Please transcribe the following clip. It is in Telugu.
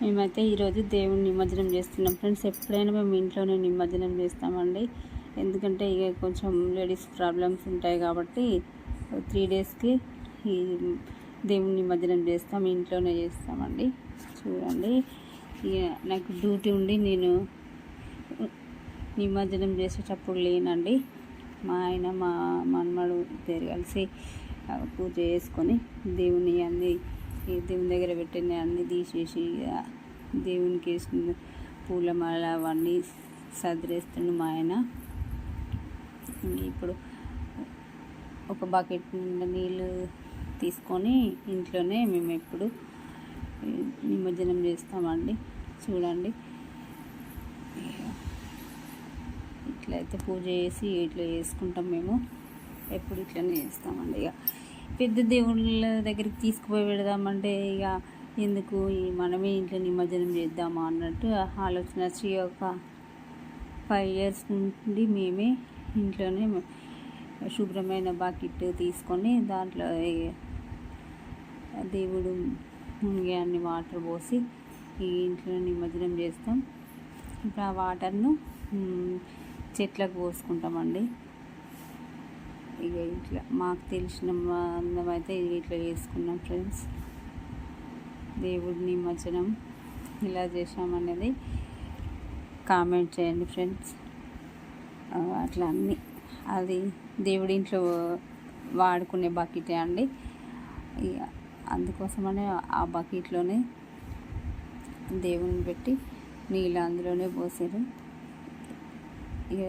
మేమైతే ఈరోజు దేవుని నిమజ్జనం చేస్తున్నాం. ఫ్రెండ్స్ ఎప్పుడైనా మేము ఇంట్లోనే నిమజ్జనం చేస్తామండి. ఎందుకంటే ఇక కొంచెం లేడీస్ ప్రాబ్లమ్స్ ఉంటాయి కాబట్టి త్రీ డేస్కి ఈ దేవుని నిమజ్జనం చేస్తాం ఇంట్లోనే చేస్తామండి. చూడండి. ఇక నాకు డ్యూటీ ఉండి నేను నిమజ్జనం చేసేటప్పుడు లేనండి. మా ఆయన మా మనమడు ఇద్దరు కలిసి పూజ చేసుకొని దేవుని అన్ని దేవుని దగ్గర పెట్టిన అన్నీ తీసేసి ఇక దేవునికి వేసుకున్న పూలమాల అవన్నీ సదిరేస్తుండు మా ఆయన. ఇప్పుడు ఒక బకెట్ నిండా నీళ్ళు తీసుకొని ఇంట్లోనే మేము ఎప్పుడు నిమజ్జనం చేస్తామండి. చూడండి. ఇట్లయితే పూజ చేసి ఇట్లా చేసుకుంటాం మేము. ఎప్పుడు ఇట్లనే చేస్తామండి ఇక. పెద్ద దేవుళ్ళ దగ్గరికి తీసుకుపోయి పెడదామంటే ఇక ఎందుకు ఈ మనమే ఇంట్లో నిమజ్జనం చేద్దామా అన్నట్టు ఆలోచన. వచ్చి ఒక ఫైవ్ ఇయర్స్ నుండి మేమే ఇంట్లోనే శుభ్రమైన బకెట్ తీసుకొని దాంట్లో దేవుడు అన్ని వాటర్ పోసి ఈ ఇంట్లో నిమజ్జనం చేస్తాం. ఇప్పుడు ఆ వాటర్ను చెట్లకు పోసుకుంటామండి. ఇక ఇట్లా మాకు తెలిసిన అందం అయితే ఇట్లా చేసుకున్నాం ఫ్రెండ్స్. దేవుడి నిమజ్జనం ఇలా చేసామనేది కామెంట్ చేయండి ఫ్రెండ్స్. అట్లా అన్నీ. అది దేవుడి ఇంట్లో వాడుకునే బకెటే అండి. ఇక అందుకోసమనే ఆ బకెట్లోనే దేవుని పెట్టి నీళ్ళు అందులోనే పోసారు. ఇక